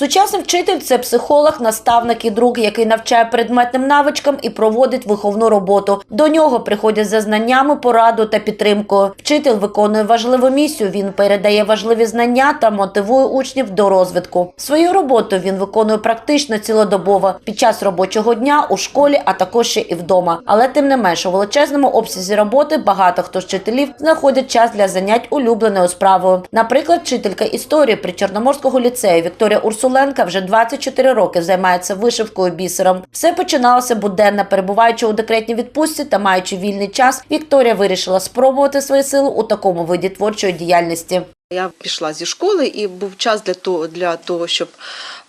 Сучасний вчитель це психолог, наставник і друг, який навчає предметним навичкам і проводить виховну роботу. До нього приходять за знаннями, пораду та підтримкою. Вчитель виконує важливу місію. Він передає важливі знання та мотивує учнів до розвитку. Свою роботу він виконує практично цілодобово під час робочого дня у школі, а також ще і вдома. Але тим не менш, у величезному обсязі роботи багато хто з вчителів знаходять час для занять улюбленою справою. Наприклад, вчителька історії при Чорноморського ліцею Вікторія Урсуленка вже 24 роки займається вишивкою бісером. Все починалося буденно, перебуваючи у декретній відпустці та маючи вільний час. Вікторія вирішила спробувати свої сили у такому виді творчої діяльності. Я пішла зі школи і був час для того, для того щоб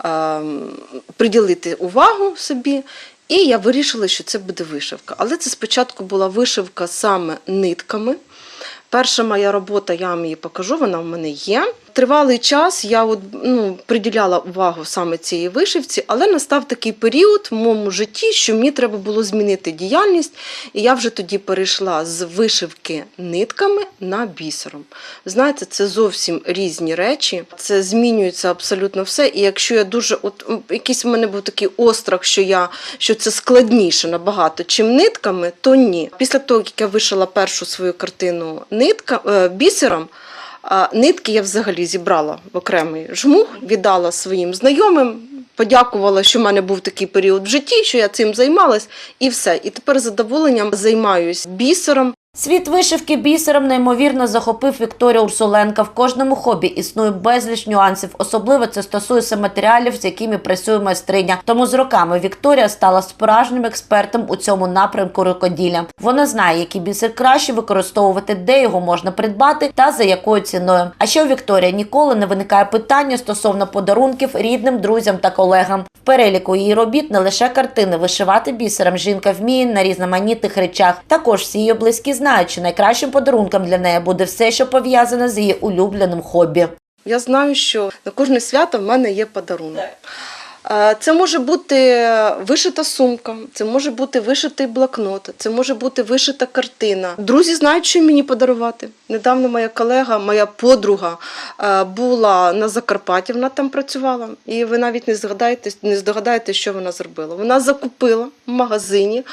е, приділити увагу собі. І я вирішила, що це буде вишивка. Але це спочатку була вишивка саме нитками. Перша моя робота, я вам її покажу, вона в мене є. Тривалий час я от, ну, приділяла увагу саме цієї вишивці, але настав такий період в моєму житті, що мені треба було змінити діяльність, і я вже тоді перейшла з вишивки нитками на бісером. Знаєте, це зовсім різні речі, це змінюється абсолютно все. І якщо я дуже, от якийсь в мене був такий острах, що я що це складніше набагато, чим нитками, то ні. Після того, як я вишила першу свою картину нитка е, бісером. Нитки я взагалі зібрала в окремий жмух, віддала своїм знайомим, подякувала, що в мене був такий період в житті, що я цим займалась, і все. І тепер задоволенням займаюсь бісером. Світ вишивки бісером неймовірно захопив Вікторія Урсуленка. В кожному хобі існує безліч нюансів. Особливо це стосується матеріалів, з якими працює майстриня. Тому з роками Вікторія стала справжнім експертом у цьому напрямку рукоділля. Вона знає, який бісер краще використовувати, де його можна придбати та за якою ціною. А ще у Вікторія ніколи не виникає питання стосовно подарунків рідним, друзям та колегам. В переліку її робіт не лише картини. Вишивати бісером жінка вміє на різноманітних речах. Також всі її близькі знають, що найкращим подарунком для неї буде все, що пов'язане з її улюбленим хобі. Я знаю, що на кожне свято в мене є подарунок. Е, Це може бути вишита сумка, це може бути вишитий блокнот, це може бути вишита картина. Друзі знають, що мені подарувати. Недавно моя колега, моя подруга е, була на Закарпатті, вона там працювала, і ви навіть не згадаєте, не здогадаєте, що вона зробила. Вона закупила в магазині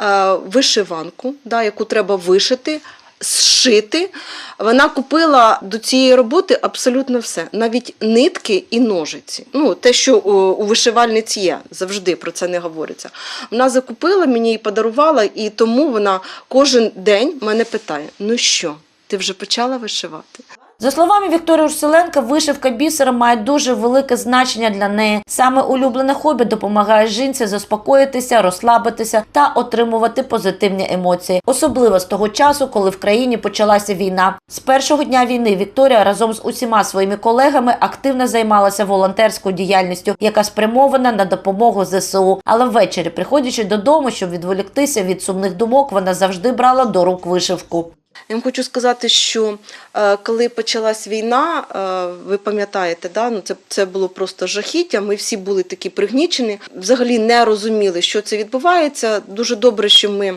е, вишиванку, да, яку треба вишити. Зшити. Вона купила до цієї роботи абсолютно все, навіть нитки і ножиці. Ну, те, що у, у вишивальниць є, завжди про це не говориться. Вона закупила, мені її подарувала, і тому вона кожен день мене питає: ну що, ти вже почала вишивати? За словами Вікторії Урсуленка, вишивка бісером має дуже велике значення для неї. Саме улюблене хобі допомагає жінці заспокоїтися, розслабитися та отримувати позитивні емоції, особливо з того часу, коли в країні почалася війна. З першого дня війни Вікторія разом з усіма своїми колегами активно займалася волонтерською діяльністю, яка спрямована на допомогу ЗСУ. Але ввечері, приходячи додому, щоб відволіктися від сумних думок, вона завжди брала до рук вишивку. Я вам хочу сказати, що е, коли почалась війна, е, ви пам'ятаєте, да? ну, це, це було просто жахіття. Ми всі були такі пригнічені, взагалі не розуміли, що це відбувається. Дуже добре, що ми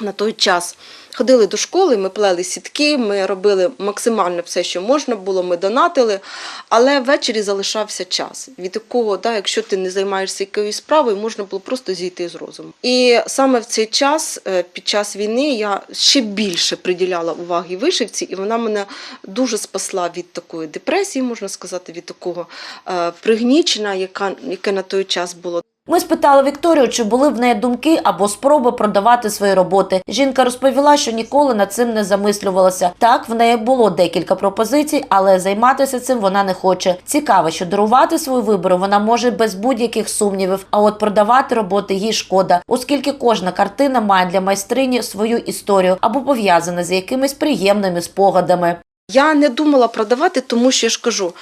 на той час ходили до школи, ми плели сітки, ми робили максимально все, що можна було, ми донатили, але ввечері залишався час, від якого, да, якщо ти не займаєшся якоюсь справою, можна було просто зійти з розуму. І саме в цей час, е, під час війни, я ще більше приділяла уваги вишивці, і вона мене дуже спасла від такої депресії, можна сказати, від такого е, пригнічення, яка, яке на той час було. Ми спитали Вікторію, чи були в неї думки або спроби продавати свої роботи. Жінка розповіла, що ніколи над цим не замислювалася. Так, в неї було декілька пропозицій, але займатися цим вона не хоче. Цікаво, що дарувати свою вибору вона може без будь-яких сумнівів. А от продавати роботи їй шкода, оскільки кожна картина має для майстрині свою історію або пов'язана з якимись приємними спогадами. Я не думала продавати, тому що я ж кажу,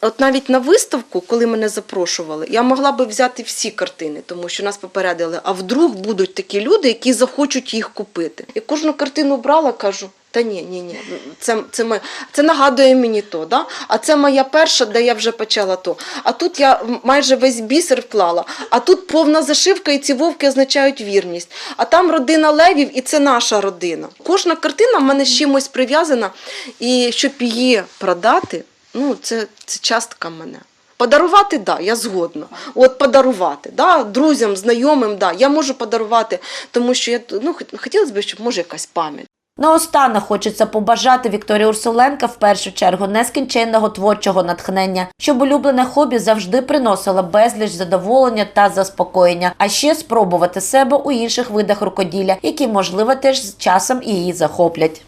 от навіть на виставку, коли мене запрошували, я могла би взяти всі картини, тому що нас попередили, а вдруг будуть такі люди, які захочуть їх купити. І кожну картину брала, кажу. Та ні, ні, ні, це, це, ми, це нагадує мені то, да? а це моя перша, де я вже почала то. А тут я майже весь бісер вклала, а тут повна зашивка, і ці вовки означають вірність. А там родина левів, і це наша родина. Кожна картина в мене з чимось прив'язана, і щоб її продати, ну це, це частка мене. Подарувати, да, я згодна. От подарувати, да, друзям, знайомим, да, я можу подарувати, тому що я ну, хотілося б, щоб може якась пам'ять. Наостанок хочеться побажати Вікторії Урсуленка в першу чергу нескінченного творчого натхнення, щоб улюблене хобі завжди приносило безліч задоволення та заспокоєння, а ще спробувати себе у інших видах рукоділля, які можливо теж з часом її захоплять.